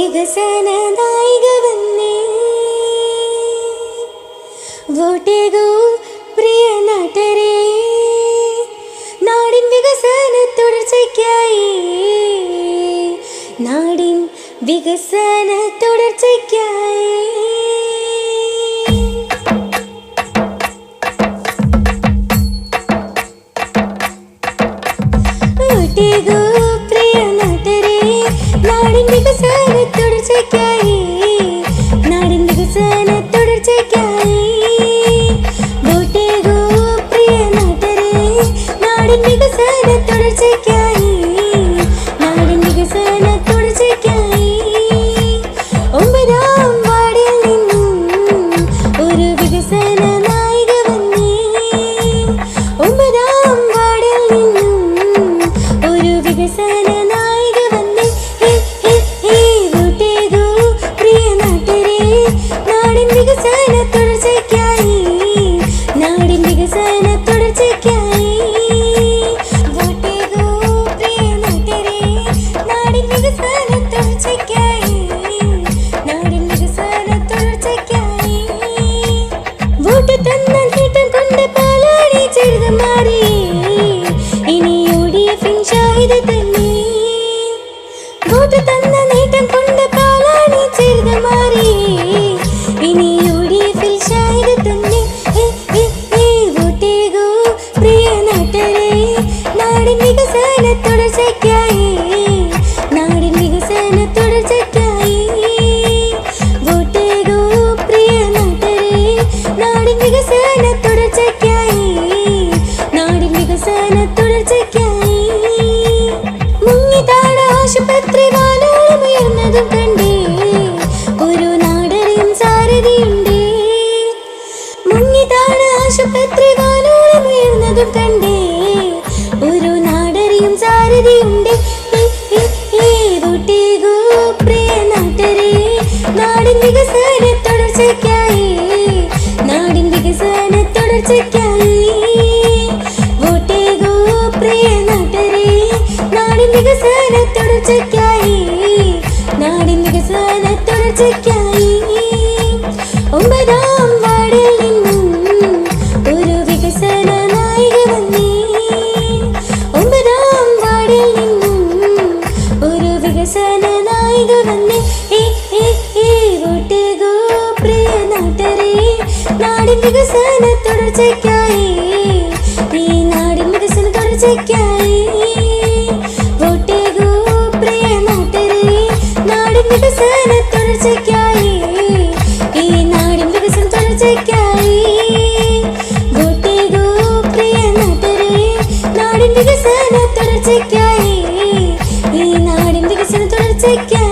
വികസന നായിക വന്നേ. വോട്ടേകൂ പ്രിയ നാട്ടരേ. നാടിൻ വികസന തുടർച്ചയ്ക്കായി. നാടിൻ വികസന തുടർച്ചയ്ക്കായി. ഒട്ടേകൂ തുടർച്ചയ്ക്കായി വികസന തുടർച്ചയ്ക്കായി. നാടിൻ വികസന തുടർച്ചയ്ക്കായി. നാടിൻ വികസന തുടർച്ചയ്ക്കായി. നാടിൻ വികസന തുടർച്ചയ്ക്കായി. വോട്ട് തന്ന നേട്ടം കൊണ്ട് പാലാടി ചെറുത് കണ്ടേ. ഒരു തുടർച്ചയ്ക്കായി നാടിൻ വികസന തുടർച്ചയ്ക്കായി. നാടിൻ വികസന തുടർച്ചയ്ക്കായി. ഒമ്പതാം വാർഡിൽ നിന്നും ഒരു വികസന നായിക വന്നേ. ഒമ്പതാം വാർഡിൽ നിന്നും ഒരു വികസന നായിക വന്നേ. നാടിൻ വികസന തുടർച്ചയ്ക്കായി. ഈ നാടിൻ വികസന തുടർച്ചയ്ക്കായി. തുടർച്ചയ്ക്കായി ഈ നാടിൻ വികസന തുടർച്ചയ്ക്കായി.